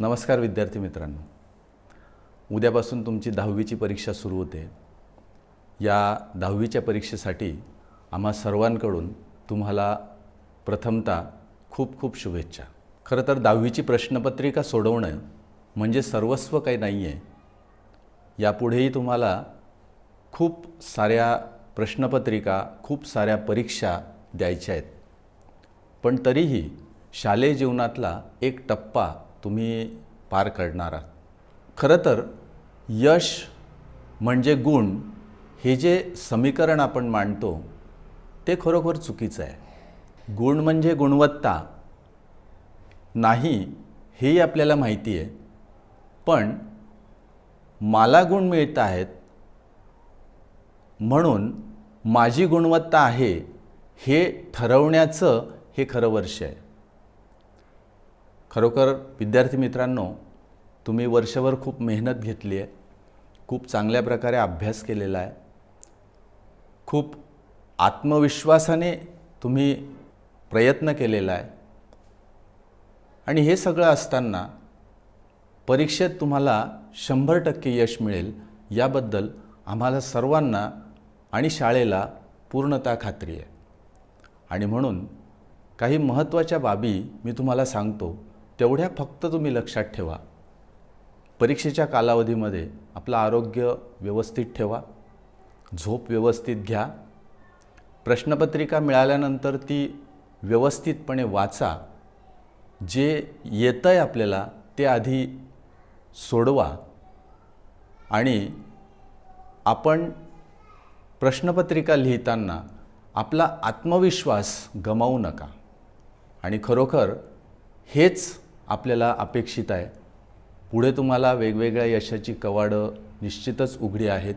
नमस्कार विद्यार्थी मित्रांनो. उद्यापासून तुमची दहावीची परीक्षा सुरू होते. या दहावीच्या परीक्षेसाठी आम्हा सर्वांकडून तुम्हाला प्रथमतः खूप खूप शुभेच्छा. खरं तर दहावीची प्रश्नपत्रिका सोडवणं म्हणजे सर्वस्व काही नाही आहे यापुढेही तुम्हाला खूप साऱ्या प्रश्नपत्रिका खूप साऱ्या परीक्षा द्यायच्या आहेत. पण तरीही शालेय जीवनातला एक टप्पा तुम्ही पार करणार आहात. खरं तर यश म्हणजे गुण हे जे समीकरण आपण मांडतो ते खरोखर चुकीचं आहे. गुण म्हणजे गुणवत्ता. नाही हेही आपल्याला माहिती आहे. पण मला गुण मिळत आहेत म्हणून माझी गुणवत्ता आहे हे ठरवण्याचं हे खरं वर्ष आहे. खरोखर विद्यार्थी मित्रांनो तुम्ही वर्षभर खूप मेहनत घेतली आहे खूप चांगल्या प्रकारे अभ्यास केलेला आहे खूप आत्मविश्वासाने तुम्ही प्रयत्न केलेला आहे. आणि हे सगळं असताना परीक्षेत तुम्हाला शंभर टक्के यश मिळेल याबद्दल आम्हाला सर्वांना आणि शाळेला पूर्णतः खात्री आहे. आणि म्हणून काही महत्त्वाच्या बाबी मी तुम्हाला सांगतो. तेवढ्या फक्त तुम्ही लक्षात ठेवा. परीक्षेच्या कालावधीमध्ये आपलं आरोग्य व्यवस्थित ठेवा. झोप व्यवस्थित घ्या. प्रश्नपत्रिका मिळाल्यानंतर ती व्यवस्थितपणे वाचा. जे येतं आहे आपल्याला ते आधी सोडवा. आणि आपण प्रश्नपत्रिका लिहिताना आपला आत्मविश्वास गमावू नका. आणि खरोखर हेच आपल्याला अपेक्षित आहे. पुढे तुम्हाला वेगवेगळ्या यशाची कवाडं निश्चितच उघडी आहेत.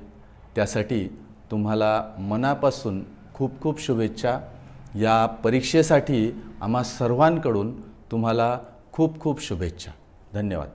त्यासाठी तुम्हाला मनापासून खूप खूप शुभेच्छा. या परीक्षेसाठी आम्हा सर्वांकडून तुम्हाला खूप खूप शुभेच्छा. धन्यवाद.